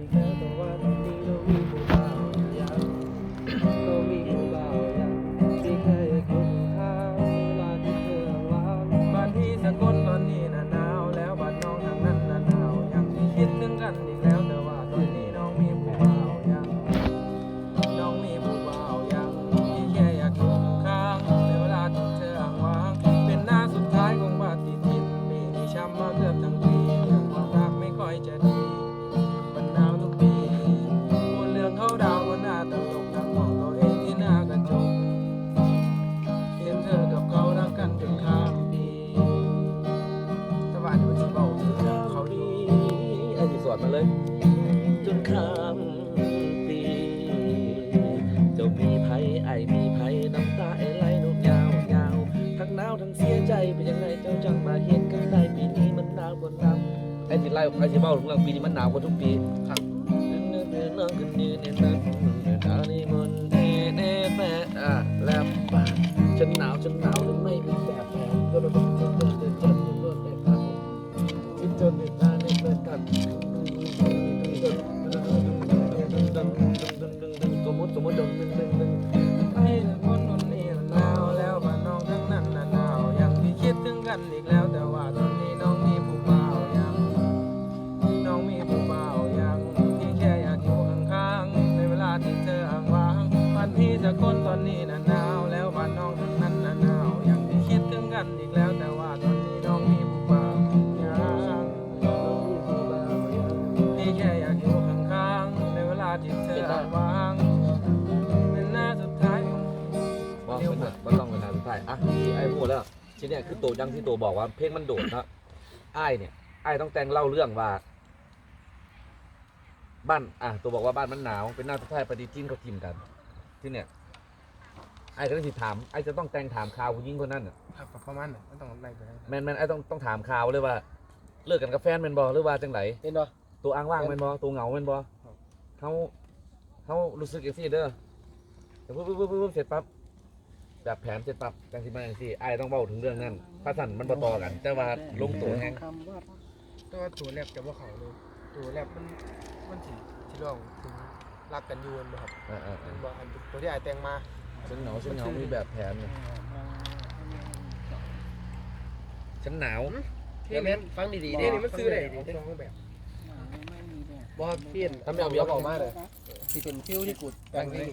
อีกแวดมาเลย จนข้ามปี เจ้ามีไผไอมีไผน้ำตาไอไหลนุ่ยาวยาวทั้งหนาวทั้งเสียใจเป็นยังไงเจ้าจังมาเห็นกันได้ปีนี้มันหนาวกว่าน้ำไอสิไล่ไอสิเบ้าถึงเรื่องปีนี้มันหนาวกว่าทุกปีครับนึกนึกนึกน้องกันยืนในนั้นในด กันอีกแล้ว แต่ว่าตอนนี้น้องมีผู้บ่าวยังน้องมีผู้บ่าวยังที่แค่อยากอยู่ข้างๆในเวลาที่เธออ้างว้างบ้านพี่สกลตอนนี้น่ะหนาว แล้วบ้านน้องทั้งนั้นน่ะหนาวยังที่คิดถึงกันอีกแล้วแต่ว่าตอนนี้น้องมีผู้บ่าวยังน้องมีผู้บ่าวยังที่แค่อยากอยู่ข้างๆในเวลาที่เธออ้างว้างเป็นหน้าสุดท้ายของ บอกเป็นแบบว่าต้องเป็นทางสุดท้ายอะที่ไอ้พูดแล้ว ทีเนี้ยคือตัวยังที่ตัวบอกว่าเพลงมันโดดนะไอ้ายเนี่ยไอ้ายต้องแต่งเล่าเรื่องว่า บ้านอะตัวบอกว่าบ้านมันหนาวเป็นหน้าสุดท้ายปฏิทินเขาทิมกัน ที่เนี่ยไอ้ก็ต้องสิถามไอ้จะต้องแต่งถามข่าวผู้หญิงคนนั้นน่ะครับประมาณนั้นไม่ต้องไล่ไปแล้วแมนแมนไอ้ต้องต้องถามข่าวเลยว่า เลิกกันกับแฟนแมนบอหรือว่าจังไหนเห็นป่ะตัวอ้างว่างแมนบอตัวเหงาแมนบอครับเขาเขารู้สึกอย่างซี่เด้อแต่ปุ๊บปุ๊บปุ๊บปุ๊บเสร็จปั๊บ แบบแผนเสร็จปั๊บจังสิมาอย่างซี่ไอ้ต้องเบ้าถึงเรื่องนั้นพระสันมันบ่ต่อกัน แต่ว่าลงตัวแฮงตัวตัวแรกจะว่าเขาเลยตัวแรกมันมันสิที่ร้องถึงรักกันอยูนบ่ครับอ่าอ่ามันบอกอันตัวที่ไอายแต่งมาฉันเหงาฉันเหงามีแบบแผนเนี่ยฉันหนาวที่เน้นฟังดีๆนี่นี่มันซื้อได้ของสองแบบบ่เปลี่ยนถ้าไม่เอาเบี้ยออกมาเลย ที่เป็นฟิวที่กูแต่งนี่